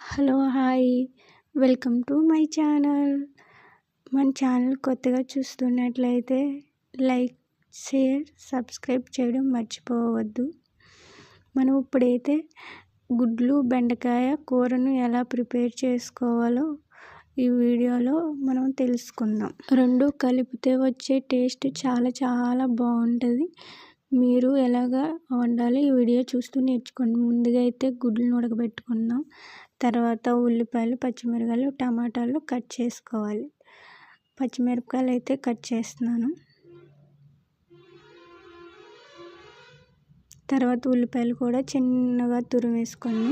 Hello hi. Welcome to my channel. మన channel కొత్తగా చూస్తున్నట్లయితే లైక్ షేర్ సబ్స్క్రైబ్ చేయడం మర్చిపోవద్దు. మనం ఇప్పుడైతే గుడ్లు బెండకాయ కూరను ఎలా ప్రిపేర్ చేసుకోవాలో ఈ వీడియోలో మనం తెలుసుకుందాం. రెండు కలిపితే వచ్చే టేస్ట్ చాలా చాలా బాగుంటుంది. మీరు ఎలాగా వండాలి ఈ వీడియో చూస్తూ నేర్చుకోండి. ముందుగా అయితే గుడ్లను ఉడకబెట్టుకుందాం. తర్వాత ఉల్లిపాయలు పచ్చిమిరపకాయలు టమాటాలు కట్ చేసుకోవాలి. పచ్చిమిరపకాయలు అయితే కట్ చేస్తున్నాను. తర్వాత ఉల్లిపాయలు కూడా చిన్నగా తురిమేసుకొని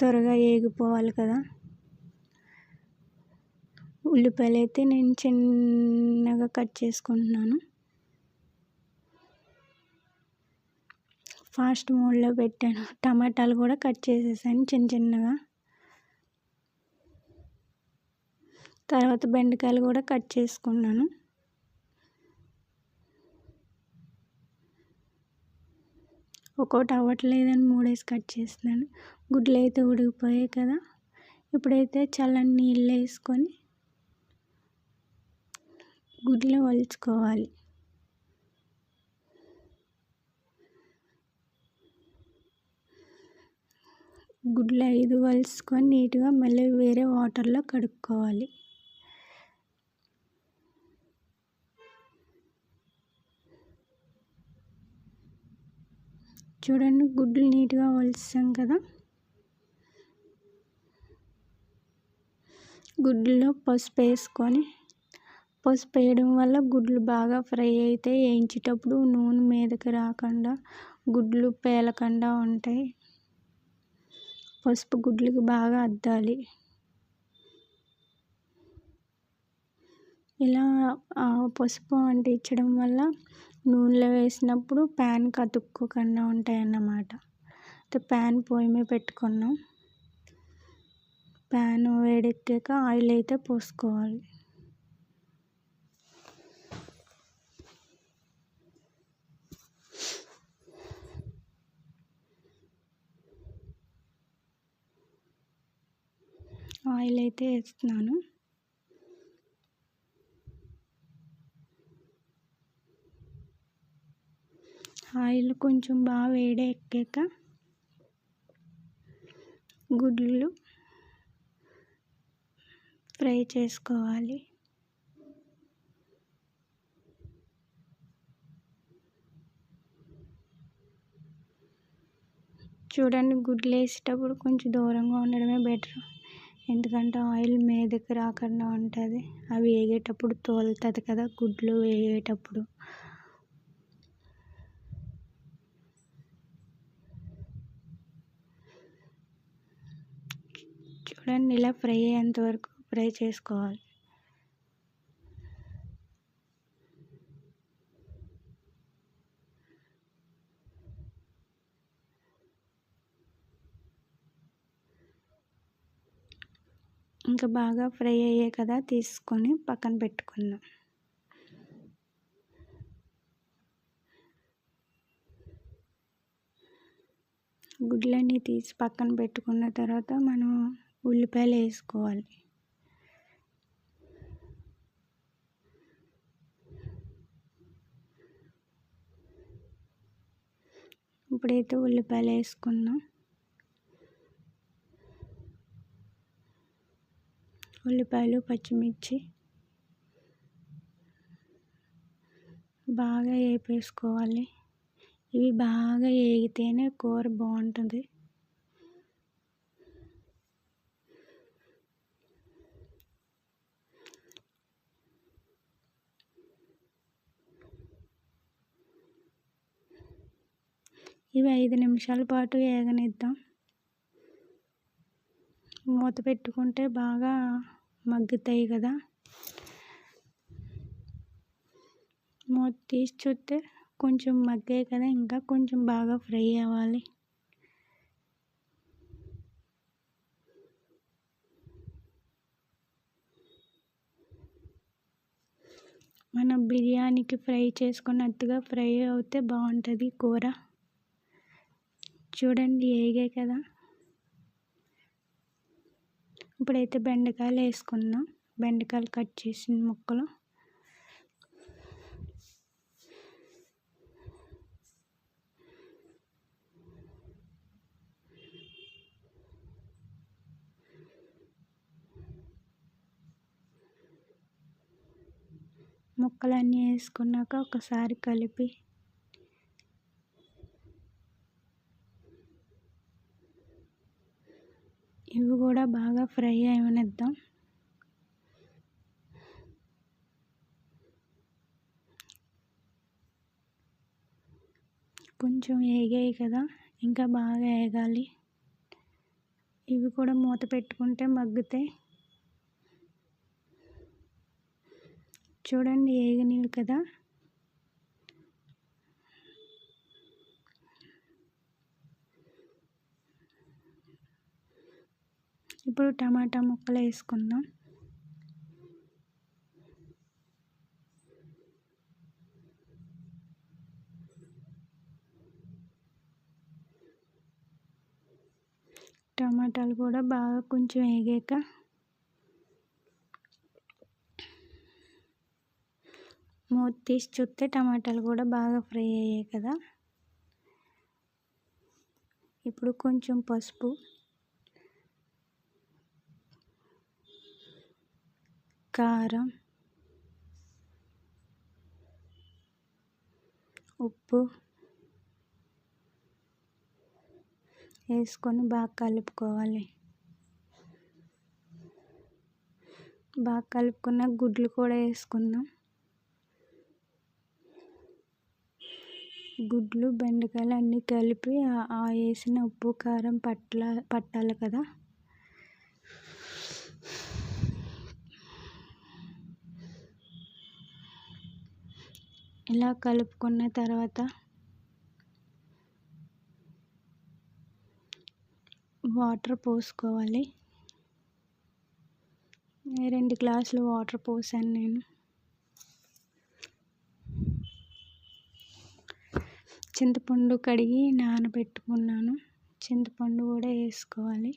త్వరగా ఏగిపోవాలి కదా. ఉల్లిపాయలు అయితే నేను చిన్నగా కట్ చేసుకుంటున్నాను. ఫాస్ట్ మోడ్లో పెట్టాను. టమాటాలు కూడా కట్ చేసేసాను చిన్న చిన్నగా. తర్వాత బెండకాయలు కూడా కట్ చేసుకున్నాను. ఒక్కోటి అవ్వట్లేదని మూడేసి కట్ చేస్తున్నాను. గుడ్లు అయితే ఉడికిపోయాయి కదా. ఇప్పుడైతే చల్లని నీళ్ళు వేసుకొని గుడ్లు వలుచుకోవాలి. గుడ్లు ఐదు వలుసుకొని నీట్గా మళ్ళీ వేరే వాటర్లో కడుక్కోవాలి. చూడండి గుడ్లు నీట్గా వలిసాం కదా. గుడ్లలో పసుపు వేసుకొని పసుపు వేయడం వల్ల గుడ్లు బాగా ఫ్రై అయితే వేయించేటప్పుడు నూనె మీదకి రాకుండా గుడ్లు పేలకుండా ఉంటాయి. పసుపు గుడ్లకి బాగా అద్దాలి. ఇలా పసుపు అంటించడం వల్ల నూనెలో వేసినప్పుడు ప్యాన్కి అతుక్కోకుండా ఉంటాయన్నమాట. అయితే ప్యాన్ పొయ్యి మీద పెట్టుకున్నాం. ప్యాన్ వేడెక్కాక ఆయిల్ అయితే పోసుకోవాలి. ఆయిల్ అయితే వేస్తున్నాను. ఆయిల్ కొంచెం బాగా వేడి ఎక్కాక గుడ్లు ఫ్రై చేసుకోవాలి. చూడండి గుడ్లు వేసేటప్పుడు కొంచెం దూరంగా ఉండడమే బెటర్. ఎందుకంటే ఆయిల్ మీదకి రాకుండా ఉంటుంది. అవి వేగేటప్పుడు తోలుతుంది కదా గుడ్లు వేగేటప్పుడు. చూడండి ఇలా ఫ్రై అయ్యేంత వరకు ఫ్రై చేసుకోవాలి. ఇంకా బాగా ఫ్రై అయ్యాయి కదా తీసుకొని పక్కన పెట్టుకుందాం గుడ్లన్నీ తీసి పక్కన పెట్టుకున్న తర్వాత మనం ఉల్లిపాయలు వేసుకోవాలి. ఇప్పుడైతే ఉల్లిపాయలు వేసుకున్నాం ఉల్లిపాయలు పచ్చిమిర్చి బాగా వేపేసుకోవాలి ఇవి బాగా వేగితేనే కూర బాగుంటుంది. ఇవి ఐదు నిమిషాల పాటు వేగనిద్దాం మూత పెట్టుకుంటే బాగా మగ్గుతాయి కదా. మూత తీసి చూస్తే కొంచెం మగ్గాయి కదా ఇంకా కొంచెం బాగా ఫ్రై అవ్వాలి. మనం బిర్యానీకి ఫ్రై చేసుకున్నట్టుగా ఫ్రై అవుతే బాగుంటుంది కూర. చూడండి వేగాయి కదా. ఇప్పుడైతే బెండకాయలు వేసుకుందాం. బెండకాయలు కట్ చేసిన ముక్కలు. ముక్కలన్నీ వేసుకున్నాక ఒకసారి కలిపి ఇవి కూడా బాగా ఫ్రై అయ్యనిద్దాం కొంచెం వేగాయి కదా ఇంకా బాగా వేగాలి ఇవి కూడా మూత పెట్టుకుంటే మగ్గుతాయి చూడండి వేగినవి కదా. ఇప్పుడు టమాటా ముక్కలు వేసుకుందాం. టమాటాలు కూడా బాగా కొంచెం వేగాక మూత తీసి చూస్తే టమాటాలు కూడా బాగా ఫ్రై అయ్యాయి కదా. ఇప్పుడు కొంచెం పసుపు కారం ఉప్పు వేసుకొని బాగా కలుపుకోవాలి. బాగా కలుపుకున్న గుడ్లు కూడా వేసుకుందాం. గుడ్లు బెండకాయలు అన్నీ కలిపి ఆ వేసిన ఉప్పు కారం పట్ల పట్టాలి కదా. ఇలా కలుపుకున్న తర్వాత వాటర్ పోసుకోవాలి. రెండు గ్లాసులు వాటర్ పోసాను నేను. చింతపండు కడిగి నానబెట్టుకున్నాను. చింతపండు కూడా వేసుకోవాలి.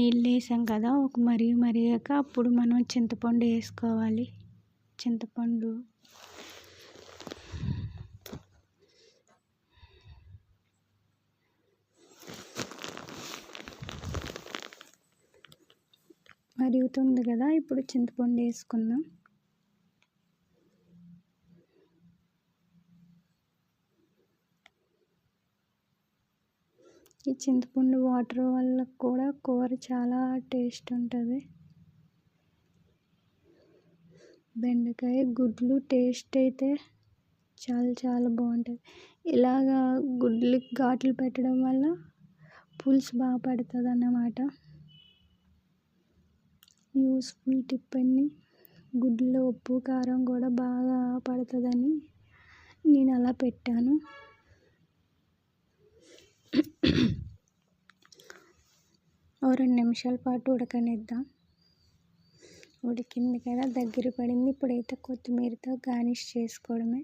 నీళ్ళు వేసాం కదా ఒక మరిగి మరిగాక అప్పుడు మనం చింతపండు వేసుకోవాలి. చింతపండు. మరుగుతుంది కదా ఇప్పుడు చింతపండు వేసుకుందాం. ఈ చింతపండు వాటర్ వల్ల కూడా కూర చాలా టేస్ట్ ఉంటుంది. బెండకాయ గుడ్లు టేస్ట్ అయితే చాలా చాలా బాగుంటుంది. ఇలాగా గుడ్లు ఘాట్లు పెట్టడం వల్ల పులుసు బాగా పడుతుంది అన్నమాట యూస్ఫుల్ టిప్ అండి. గుడ్లో ఉప్పు కారం కూడా బాగా పడుతుందని నేను అలా పెట్టాను. ఓ రెండు నిమిషాల పాటు ఉడకనిద్దాం. ఉడికింది కదా దగ్గర పడింది. ఇప్పుడైతే కొత్తిమీరతో గార్నిష్ చేసుకోవడమే.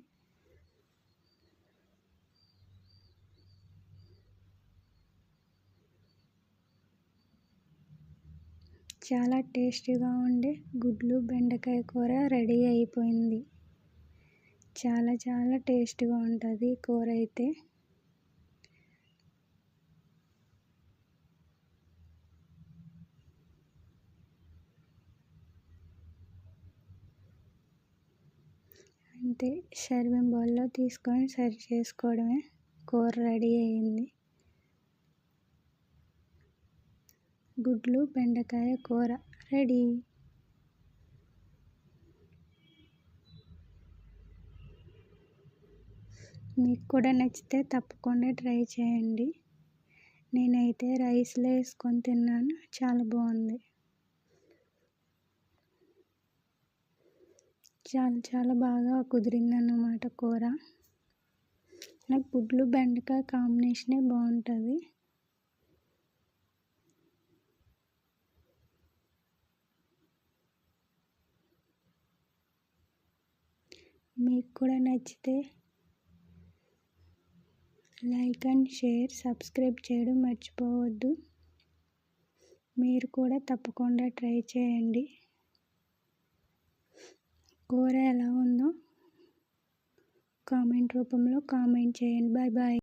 చాలా టేస్టీగా ఉండే గుడ్లు బెండకాయ కూర రెడీ అయిపోయింది. చాలా చాలా టేస్ట్గా ఉంటుంది కూర అయితే. అంతే సర్వింగ్ బౌల్లో తీసుకొని సర్వ్ చేసుకోవడమే కూర రెడీ అయింది గుడ్లు బెండకాయ కూర రెడీ. మీకు కూడా నచ్చితే తప్పకుండా ట్రై చేయండి. నేనైతే రైస్లో వేసుకొని తిన్నాను. చాలా బాగుంది. చాలా చాలా బాగా కుదిరిందన్నమాట కూర. నాకు గుడ్లు బెండకాయ కాంబినేషనే బాగుంటుంది మీకు కూడా నచ్చితే లైక్ అండ్ షేర్ సబ్స్క్రైబ్ చేయడం మర్చిపోవద్దు. మీరు కూడా తప్పకుండా ట్రై చేయండి. కూర ఎలా ఉందో కామెంట్ రూపంలో కామెంట్ చేయండి. Bye bye